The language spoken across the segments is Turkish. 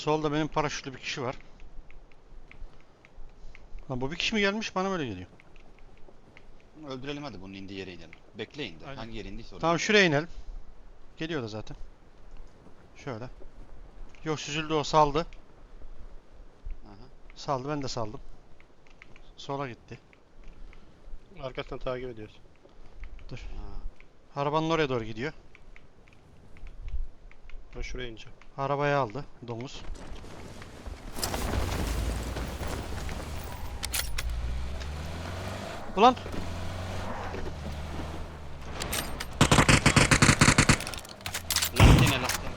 Solda benim paraşütlü bir kişi var. Lan bu bir kişi mi gelmiş? Bana böyle geliyor. Öldürelim hadi bunun indiği yere inelim. Bekleyin de. Aynen. Hangi yere indiyse oraya. Tamam şuraya inelim. Geliyor da zaten. Şöyle. Yok süzüldü o saldı. Aha. Saldı ben de saldım. Sola gitti. Arkasından takip ediyoruz. Ha. Arabanın oraya doğru gidiyor. Ben şuraya ineceğim. Arabayı aldı domuz. Ulan Lastiğine lastiğine.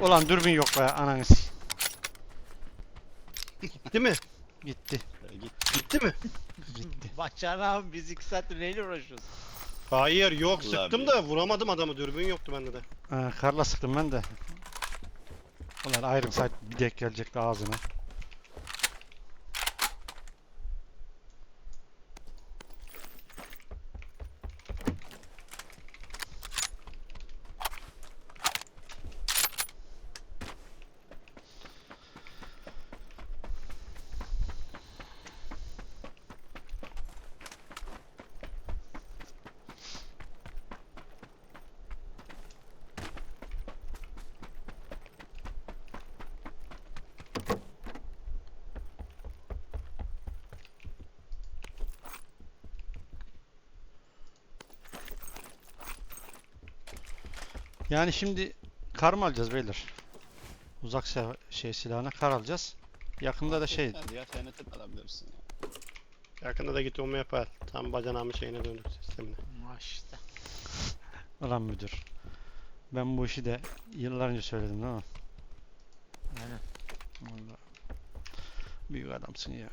ulan dürbün yok be ananı s- Gitti mi? Gitti. Gitti mi? Gitti. Bahçeli abi biz iki saattir neyle uğraşıyoruz? Hayır yok Vallahi sıktım da vuramadım adamı dürbün yoktu bende de. Ha, karla sıktım ben de. Ulan ayrı saat bir dek gelecekti ağzına. Yani şimdi kar mı alacağız beyler? Uzak şey silahına kar alacağız. Yakında da şey ya TNT alabilirsin ya. Yakında da git onu yapar. Tam bacanağımın şeyine döndük sistemine. Maşta. Ulan müdür. Ben bu işi de yıllar önce söyledim değil mi? Aynen. Vallahi. Büyük adamsın ya.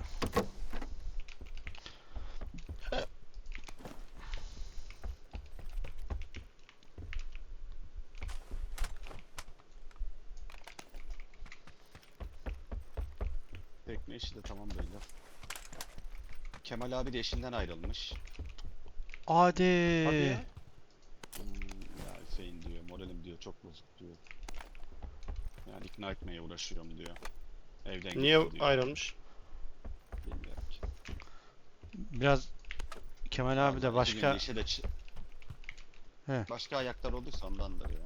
İşi de tamam beyler. Kemal abi de eşinden ayrılmış. Hadi. Hadi ya. Hmm, ya Hüseyin diyor, moralim diyor çok bozuk diyor. Yani ikna etmeye uğraşıyorum diyor. Evden Niye gitti diyor. ayrılmış? Bilmiyorum ki. Biraz Kemal abi de başka işe de çı- He. Başka ayaklar olduysa ondandır ya.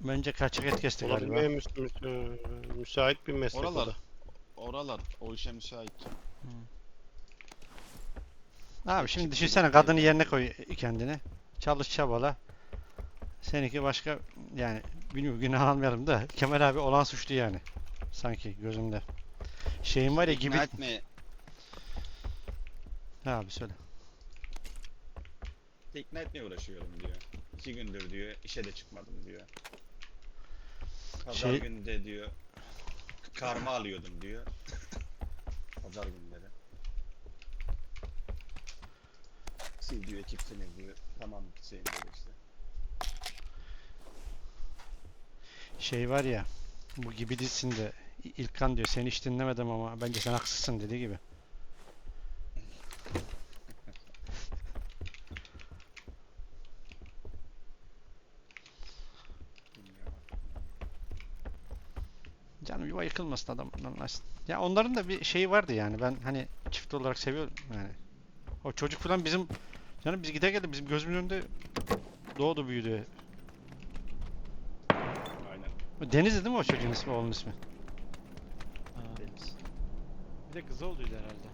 bence kaçak et kesti galiba. Olabilmeye müs müs- e, müsait bir meslek o Oralar, da. oralar o işe müsait. Abi şimdi Çık- düşünsene kadını yerine koy kendini. Çalış çabala. Seninki başka yani bilmiyorum günah almayalım da Kemal abi olan suçlu yani. Sanki gözümde. Şeyin var ya gibi. Etmeye, Ha abi söyle. ikna etmeye uğraşıyorum diyor. İki gündür diyor, işe de çıkmadım diyor. Pazar Şey- günde diyor, karma alıyordum diyor. Pazar günleri. Sil diyor, ekipsiniz diyor. Tamam Hüseyin diyor işte. Şey var ya bu gibi dizisinde İlkan diyor seni hiç dinlemedim ama bence sen haksızsın dediği gibi. Bilmiyorum. Canım yuva yıkılmasın adam anlaşsın. Ya onların da bir şeyi vardı yani ben hani çift olarak seviyorum yani. O çocuk falan bizim canım biz gide geldi bizim gözümün önünde doğdu büyüdü. Aynen. O Deniz'di değil mi o çocuğun ismi oğlun ismi? Ha. Deniz. Bir de kızı olduydu herhalde.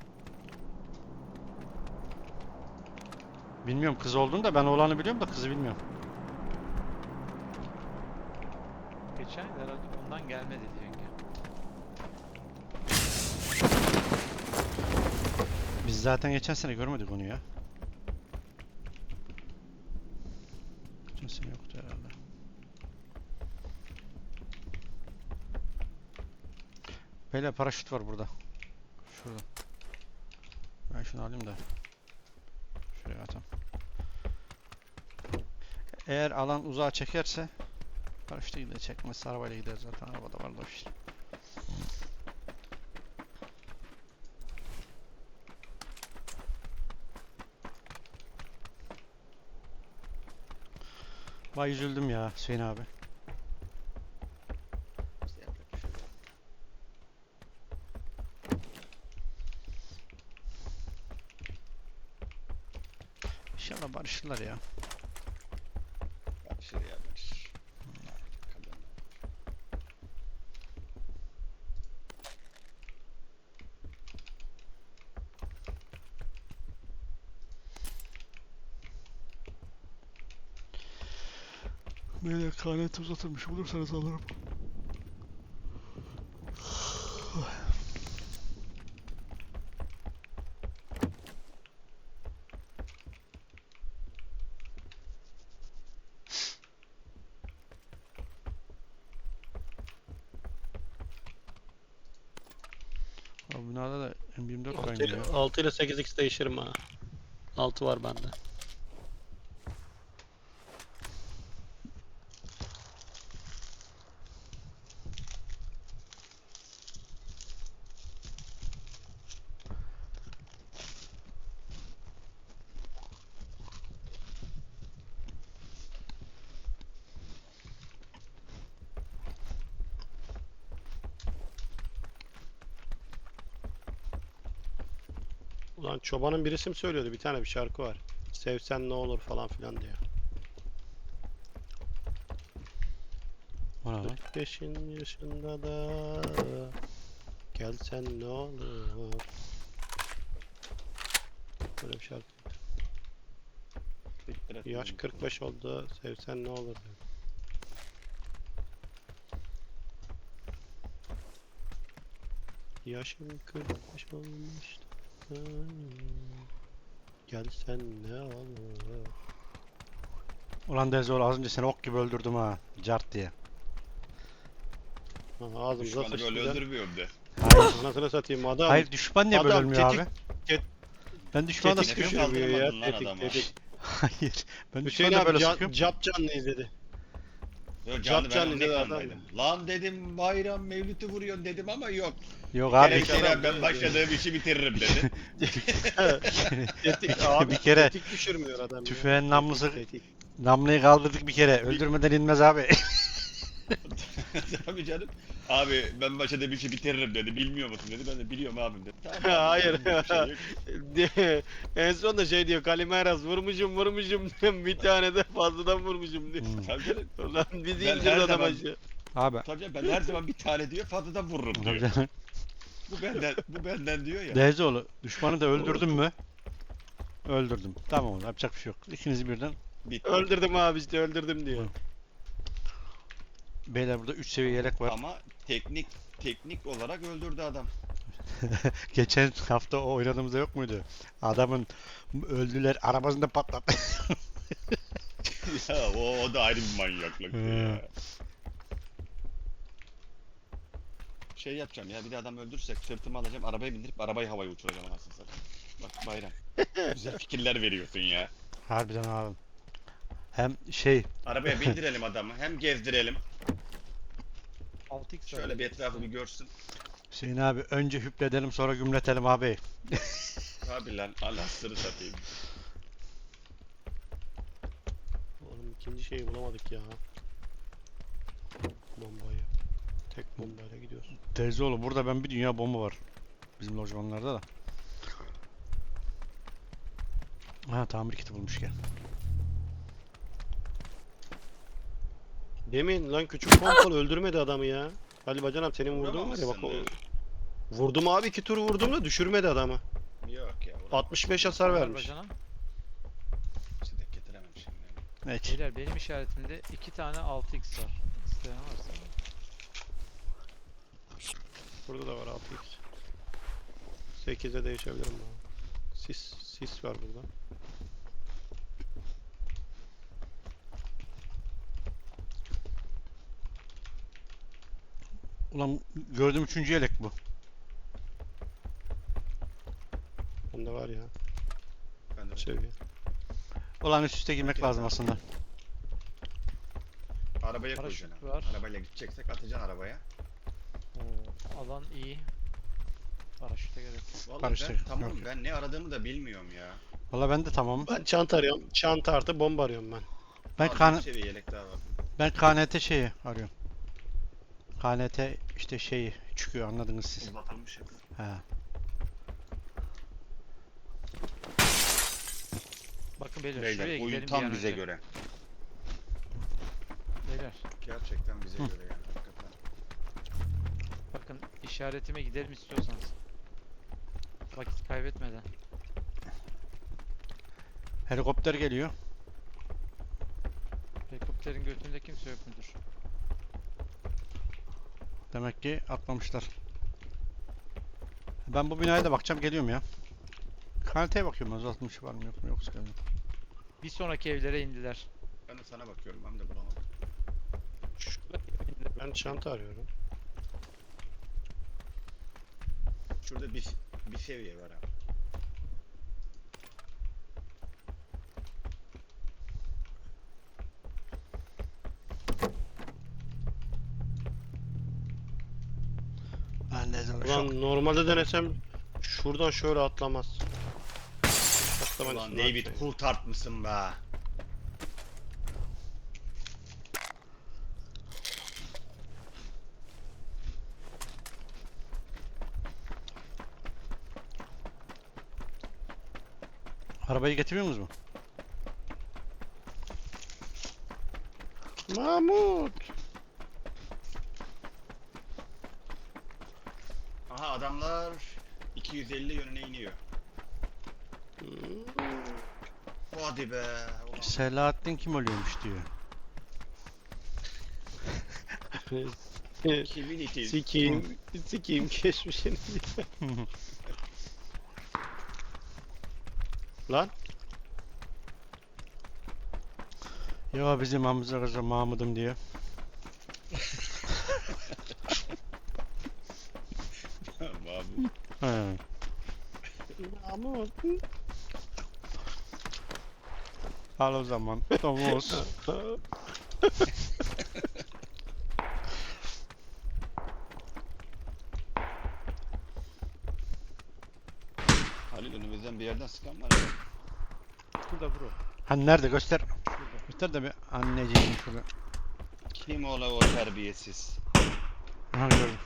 Bilmiyorum kız olduğunu da ben oğlanı biliyorum da kızı bilmiyorum. Geçen herhalde ondan gelmedi yenge. Biz zaten geçen sene görmedik onu ya. Geçen sene yoktu herhalde. Böyle paraşüt var burada. Şurada. Ben şunu alayım da. Şuraya atalım. Eğer alan uzağa çekerse paraşütle gider çekmezse arabayla gider zaten arabada var da o iş. Vay üzüldüm ya Hüseyin abi. İnşallah barışırlar ya. Böyle kanet uzatılmış bulursanız alırım. Abi binada da M24 var 6 ile, ya. 6 ile 8x değişirim ha. 6 var bende. Ulan çobanın birisi mi söylüyordu? Bir tane bir şarkı var. Sevsen ne olur falan filan diyor. O ne lan? 45 yaşında da gelsen ne olur. Böyle bir şarkı. Yaş beni. 45 oldu. Sevsen ne olur diyor. Yaşım 45 olmuştu. Gelsen ne olur. Ulan Dezoğlu az önce seni ok gibi öldürdüm ha. Cart diye. Ha, ağzımıza Düşmanı böyle sıçtı. öldürmüyorum de. Hayır. Anasını satayım adam. Hayır düşman niye böyle adam ölmüyor tetik- abi? tet- Ben düşmana da tetik sıkıyorum. ya. lan Tetik tetik. Hayır. Ben Hüseyin düşmana da abi böyle can, sıkıyorum. cap canlı izledi. Yok Cap canlı ben canlı adam. Lan dedim bayram mevlütü vuruyorsun dedim ama yok. Yok Abi, bir kere ben başladığım işi bitiririm dedi. tetik abi. Bir kere tetik düşürmüyor adam. Tüfeğin namlusu namlıyı kaldırdık bir kere. Öldürmeden inmez abi. Tabii canım. Abi ben başladığım işi bitiririm dedi. Bilmiyor musun dedi. Ben de biliyorum abim dedi. Tamam, abi, Hayır. bir şey yok. De- en son da şey diyor Kalimeras vurmuşum vurmuşum bir tane de fazladan vurmuşum diyor. Hmm. Tabii canım. Ulan bizi Ben her adam zaman- aşağı. Abi. Tabii canım. Ben her zaman bir tane diyor fazladan vururum diyor. Bu benden, bu benden diyor ya. Dezoğlu düşmanı da öldürdün mü? Öldürdüm. Tamam oğlum yapacak bir şey yok. İkinizi birden. Bitti. Öldürdüm abi işte öldürdüm diyor. Beyler burada 3 seviye yelek var. Ama teknik teknik olarak öldürdü adam. Geçen hafta o oynadığımızda yok muydu? Adamın öldüler arabasında patlattı. ya o, o da ayrı bir manyaklık ya. Şey yapacağım ya bir de adam öldürürsek sırtıma alacağım arabaya bindirip arabayı havaya uçuracağım anasını satayım. Bak bayram. Güzel fikirler veriyorsun ya. Harbiden abi. Hem şey Arabaya bindirelim adamı hem gezdirelim. 6x Şöyle bir etrafı bir görsün. Hüseyin abi önce hüpledelim sonra gümletelim abi. Abi lan Allah sırrı satayım. Oğlum ikinci şeyi bulamadık ya. Bombayı. Tek bombayla gidiyorsun. Dezoğlu burada ben bir dünya bomba var. Bizim lojmanlarda da. Ha tamir kiti bulmuş gel. Demin lan küçük pompalı öldürmedi adamı ya. Ali Bacanam senin vurduğun var ya bak o. Vurdum abi iki tur vurdum da düşürmedi adamı. Yok ya. 65 hasar vermiş. Bacana. Sidek getiremem şimdi. Evet. Beyler benim işaretimde iki tane 6x var. İsteyen varsa. Burada da var 6x. 8'e değişebilirim abi. Sis, sis var burada. Ulan gördüğüm üçüncü yelek bu. Bende var ya. Ben de Seviye. Ulan üst üste girmek lazım aslında. arabaya Paraşüt koyacaksın. var. Arabayla gideceksek atacaksın arabaya. Oo, alan iyi. Paraşüte gerek yok. Vallahi ben tamam yok. ben ne aradığımı da bilmiyorum ya. Valla ben de tamam. Ben çanta arıyorum. Çanta artı bomba arıyorum ben. Ben Abi, kan bir seviye yelek daha var. ben KNT şeyi arıyorum. KNT işte şeyi çıkıyor anladınız siz. Uzatılmış ya. He. Bakın beyler, şuraya Beyler gidelim oyun bir tam an bize önce. göre. Beyler Gerçekten bize Hı. göre yani. Hakikaten. bakın işaretime gidelim istiyorsanız. Vakit kaybetmeden. Helikopter geliyor. Helikopterin götünde kimse yok mudur? Demek ki atmamışlar. Ben bu binaya da bakacağım geliyorum ya. KNT'ye bakıyorum uzatmış var mı yok mu yoksa gelmiyor. Bir sonraki evlere indiler. Ben de sana bakıyorum ben de bulamadım. Ben çanta arıyorum. Şurada bir, bir seviye var abi. Ben de şok. Ulan normalde denesem şuradan şöyle atlamaz. Atlaman Ulan David. Coulthard mısın be? Arabayı getiriyor musunuz mu? Mahmut. Adamlar 250 yönüne iniyor. Hmm. Hadi be. Ulan. Selahattin kim ölüyormuş diyor. Kimin iti? sikiyim, sikiyim kesmişsiniz. Lan Ya bizim Hamza Rıza Mahmud'um diyor. Mahmut. He. Mahmut. Al o zaman. Domuz. Halil önümüzden bir yerden sıkan var ya. Burada bro. Hani nerede göster. Şurada. Göster de bir anneciğim şurada. Kim ola o terbiyesiz? Ha gördüm.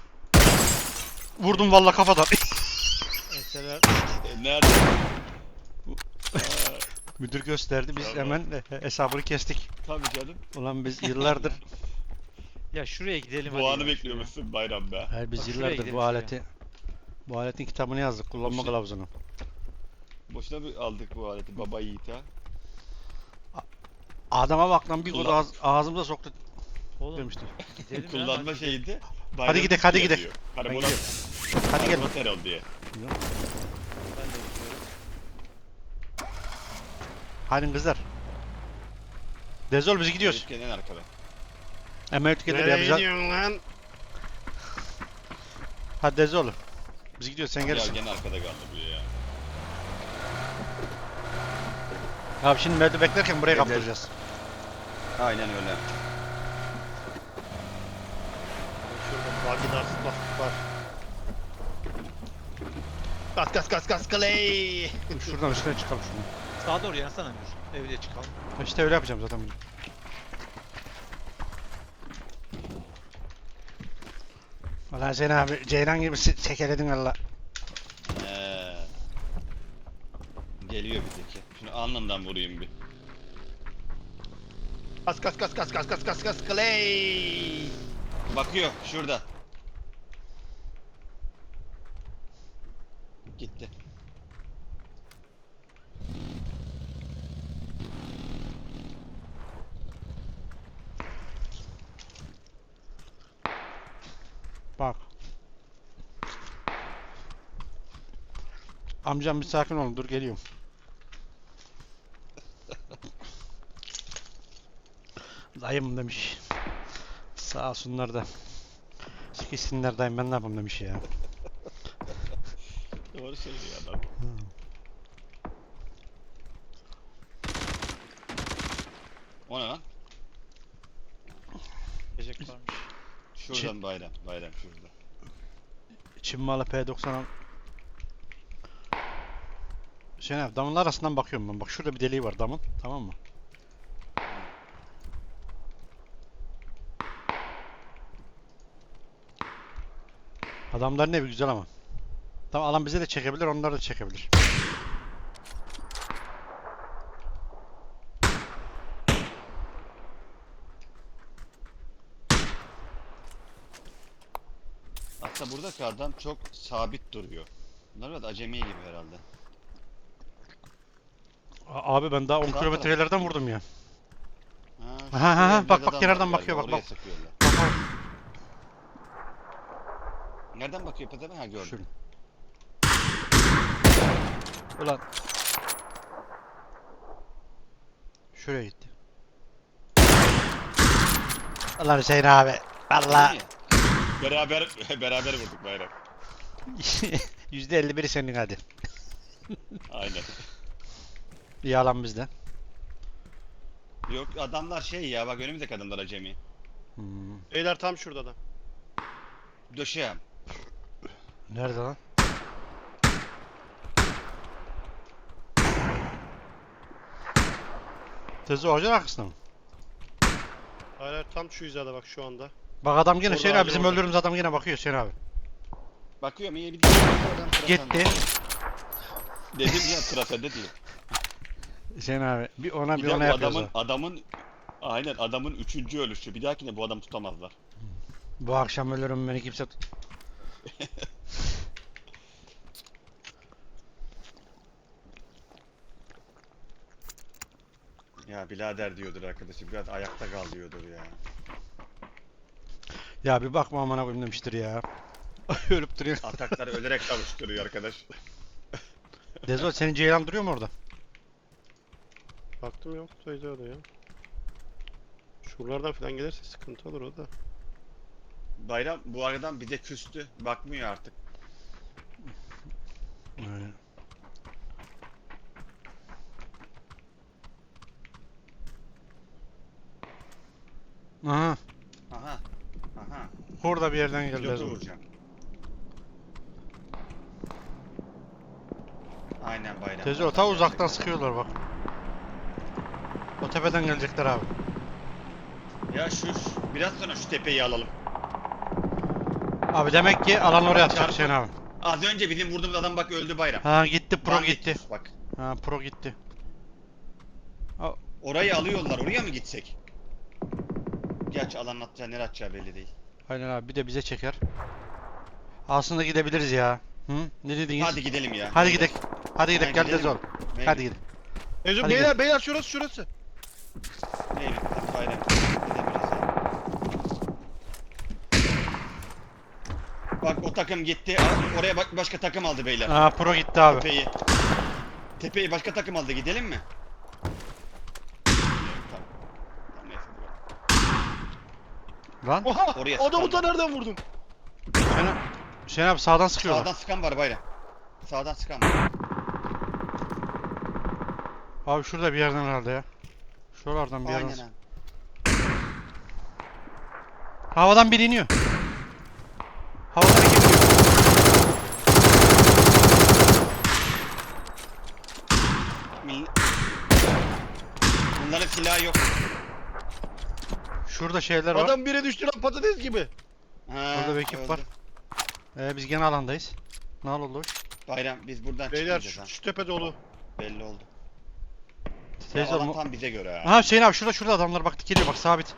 Vurdum valla kafadan. Enseler E, nerede? Müdür gösterdi biz Tamam. hemen e, hesabını kestik. Tabii canım. Ulan biz yıllardır Ya şuraya gidelim Bu hadi anı ya, bekliyor musun bayram be? hayır biz Bak şuraya yıllardır gidelim, bu şuraya. aleti bu aletin kitabını yazdık kullanma Boşuna- kılavuzunu. Boşuna mı aldık bu aleti baba yiğit ha? Adama bak lan bir kod Kullan- ağız, ağzımıza soktu. Oğlum demişti. gidelim ya, Kullanma hadi. şeydi. Hadi gidek, hadi gidek. Ben Karbonat, gidiyorum. Hadi gel. karbonat diye. Ben de gidiyorum. Hadi kızlar. Dezol biz gidiyoruz. Herif gene en arkada. Emeği gelir ya Nereye biz. gidiyorsun lan? Hadi Dezol. Biz gidiyoruz sen Ya gelirsin. gene arkada kaldı bu ya. Abi şimdi Mert'i beklerken buraya gel. kaptıracağız. Aynen öyle. Şurada bagi lastik lastik var. Kas kas kas kas kaley. Şuradan üstüne çıkalım şunu. Sağa doğru yansana Emir. Evliye çıkalım. İşte öyle yapacağım zaten bunu. Valla Zeyn abi, Ceylan gibi se- sekeledin valla. Ee, geliyor bir teki. Şimdi alnından vurayım bir. Kas kas kas kas kas kas kas kas clay. Bakıyor şurada. Gitti. Amcam bir sakin olun dur geliyorum. Dayım demiş. Sağ olsunlar da. Sikişsinler dayım ben ne yapayım demiş ya. Doğru söylüyor adam. O ne lan? Gelecek varmış. Şuradan bayram. Bayram şurada. Çin malı P90 Cenab damın arasından bakıyorum ben. Bak şurada bir deliği var damın. Tamam mı? Adamların evi güzel ama. Tamam alan bize de çekebilir, onları da çekebilir. Hatta burada kardan çok sabit duruyor. Bunlar da acemi gibi herhalde. A- Abi ben daha 10 Sağ kilometrelerden vurdum ya. Ha, Ha, ha, evde bak, bak, kenardan bakıyor, bak, bak. Nereden bakıyor Petepe? Ha gördüm. Şurada. Ulan. Şuraya gitti. Ulan Hüseyin abi. Valla. Beraber beraber vurduk bayrak. %51'i senin hadi. Aynen. İyi alan bizde. Yok adamlar şey ya bak önümüzdeki adamlar acemi. Hmm. Beyler tam şurada da. Döşeğim. Nerede lan? Tezi ağacın arkasında mı? Hayır hayır, tam şu hizada bak şu anda. Bak adam yine Orada Hüseyin abi bizim orada. öldürdüğümüz adam yine bakıyor Hüseyin abi. Bakıyorum iyi bir adam Gitti. Dedim ya sıra sende diye. Hüseyin abi bir ona bir, Bir ona yapıyoruz. adamın ha. adamın aynen adamın üçüncü ölüşü. Bir dahakine bu adamı tutamazlar. Bu akşam ölürüm beni kimse tut- Ya birader diyordur arkadaşım. Biraz ayakta kal diyordur ya. Ya bir bakma amına koyayım demiştir ya. Ölüp duruyor. Atakları ölerek kavuşturuyor arkadaş. Dezo senin Ceylan duruyor mu orada? Baktım yok da hizada ya. Şuralardan falan gelirse sıkıntı olur o da. Bayram bu aradan bize küstü. Bakmıyor artık. Aynen. Aha. Aha. Aha. Orada bir yerden geldi Pilotu vuracağım. Aynen bayram. Oradan ta uzaktan sıkıyorlar bak. O tepeden gelecekler abi. Ya şu biraz sonra şu tepeyi alalım. Abi demek ki alan oraya atacak Çarpı. Hüseyin abi. Az önce bizim vurduğumuz adam bak öldü bayram. Ha gitti pro Bandit, gitti. Bak. Ha pro gitti. Orayı alıyorlar. Oraya mı gitsek? Gerçi alan atacağı nereye atacağı belli değil. Aynen abi bir de bize çeker. Aslında gidebiliriz ya. Hı? Ne dediniz? Hadi gidelim ya. Hadi gidelim. Hadi gidelim Ha, gel gidelim. Dezo. Meyve. Hadi gidelim. Hadi beyler beyler şurası şurası. Meyve. Hadi bayram. Gidebiliriz ya. Bak o takım gitti. Oraya bak başka takım aldı beyler. Aa pro gitti abi. Tepeyi. Tepeyi başka takım aldı. Gidelim mi? Tamam. Tamam neyse. dur. Lan Oha! Oraya Adamı da nereden vurdun? Hüseyin abi, Hüseyin abi sağdan sıkıyorlar. Sağdan sıkan var bayram. Sağdan sıkan var. Abi şurada bir yerden herhalde ya. Şuralardan bir yerden. Aynen abi. Havadan biri iniyor. İniyor. Mill- Bunların silahı yok. Şurada şeyler var. Adam bire düştü lan patates gibi. Ha, Orada bir ekip öldü. var. Ee, biz gene alandayız. Ne oldu? Bayram biz buradan Beyler çıkmayacağız şu, ha. şu tepe dolu. Belli oldu. Ya, Teyze alan mu- tam bize göre ha. Aha Hüseyin abi şurada şurada adamlar bak geliyor bak sabit.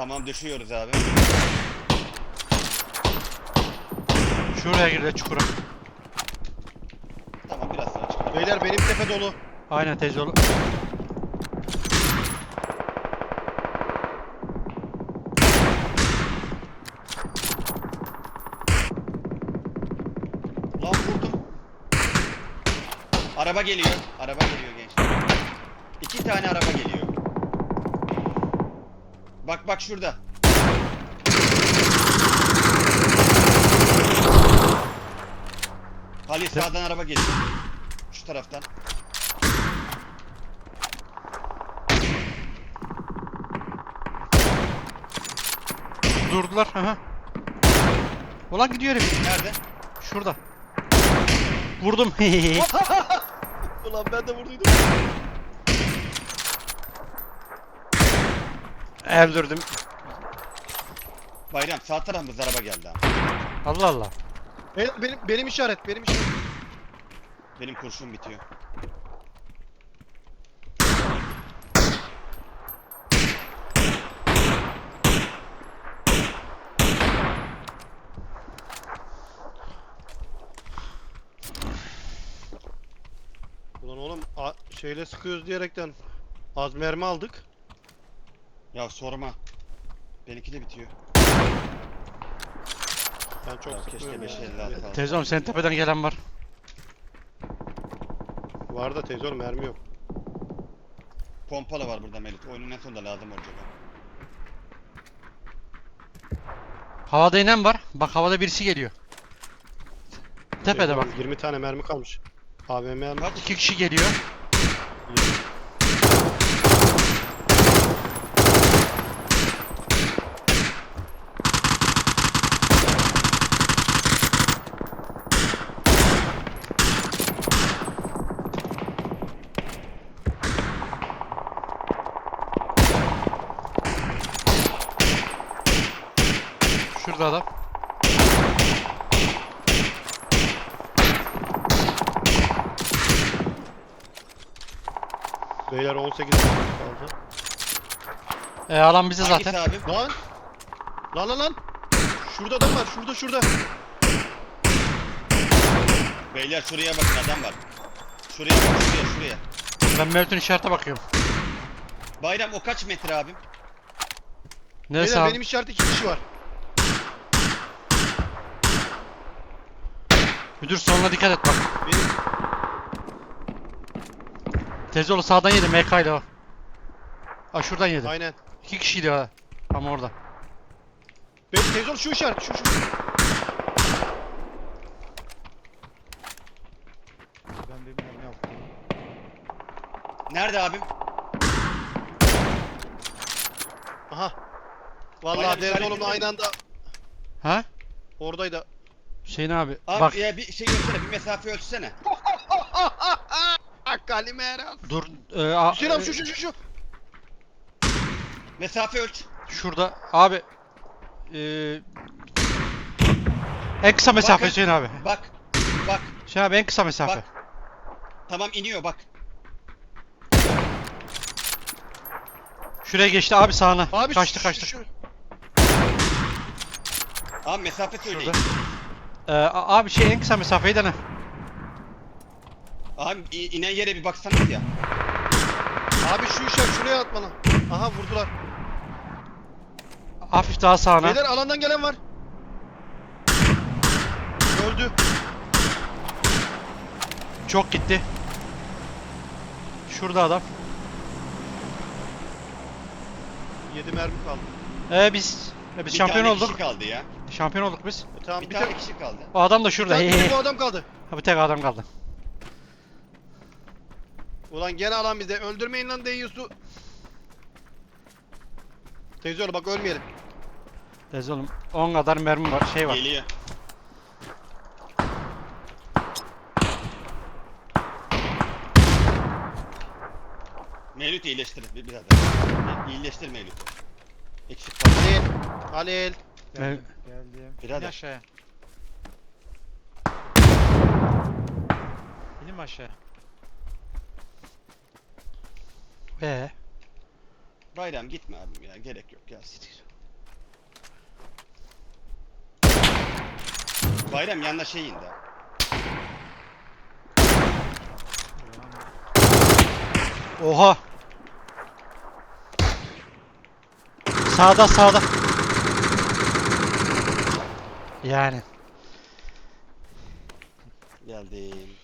Tamam düşüyoruz abi. Şuraya girdi çukura. Tamam biraz sonra çıkalım. Beyler benim tepe dolu. Aynen teyze oğlu. Lan vurdum. Araba geliyor. Araba geliyor gençler. İki tane araba geliyor. Bak bak şurada. Halil sağdan araba geliyor. Şu taraftan. Durdular. Aha. Ulan gidiyor herif. Nerede? Şurada. Vurdum. Ulan ben de vurduydum. Öldürdüm. Bayram sağ tarafımızda araba geldi abi. Allah Allah. Benim, benim, benim işaret, benim işaret. Benim kurşun bitiyor. Ulan oğlum a- şeyle sıkıyoruz diyerekten az mermi aldık. Ya sorma. Benimki de bitiyor. Ben çok Ya keşke sıkmıyorum beş ya. elli altı alsaydım. Teyze oğlum senin tepeden gelen var. Var da teyze oğlum mermi yok. Pompalı var burada Melit. Oyunun en sonunda lazım olacak. o. Havada inen var. Bak havada birisi geliyor. Tepede Teyze bak. oğlum, 20 tane mermi kalmış. AVM mermi. Kaç? İki kişi geliyor. Şurada adam. Beyler 18 mermi kaldı. E, alan bize Hangisi zaten. abi? Lan! Lan lan lan! Şurada adam var, şurada şurada. Beyler şuraya bakın adam var. Şuraya bak şuraya şuraya. Ben Mevlüt'ün işarete bakıyorum. Bayram o kaç metre abim? Neresi Beyler abi? benim işaret iki kişi var. Müdür sonuna dikkat et bak. Benim Tezoğlu sağdan yedi MK ile o. Aa şuradan yedi. aynen. İki kişiydi ha. Ama orada. Benim oğlum şu işaret, şu şu. Ben bir mermi yaptım. Nerede abim? Aha. Vallahi teyze işaretinde oğlumla mi? aynı anda Ha? oradaydı. Hüseyin abi. Abi bak ya bir şey görsene bir mesafe ölçsene. Kalimera. dur. E, a- Hüseyin abi e, şu şu şu şu. Mesafe ölç. Şurada abi. Eee en kısa mesafe Bakın. Hüseyin abi. Bak. Bak. Hüseyin abi en kısa mesafe. Bak. Tamam iniyor bak. Şuraya geçti abi sağına. Abi kaçtı şu- kaçtı. şu- şu. Abi mesafe söyleyin. Şurada. Ee, a- abi şey en kısa mesafeyi dene. Abi i- inen yere bir baksanız ya. Abi şu işaret şuraya at bana. Aha vurdular. Hafif daha sağına. Beyler alandan gelen var. Öldü. Çok gitti. Şurada adam. 7 mermi kaldı. Ee biz e, biz Bir şampiyon tane olduk. kişi kaldı ya. Şampiyon olduk biz. E, tamam Bir bir, tane tek, kişi kaldı. O adam da şurada. bir tek adam kaldı. Ha, bir tek adam kaldı. Ulan gene alan bizde. Öldürmeyin lan deyiyorsu. Teyze oğlum bak ölmeyelim. Tez oğlum 10 kadar mermi var şey var. Geliyor. Mevlüt iyileştir bir biraz daha. İyileştir Mevlüt'ü. Eksik. Halil. Halil. Geldim. Geldim. Birader. İn aşağıya. İnin mi aşağıya? Ee, Bayram gitme abim ya gerek yok ya. Bayram yanına şey indi. oha. Sağda sağda. Yani. Geldim.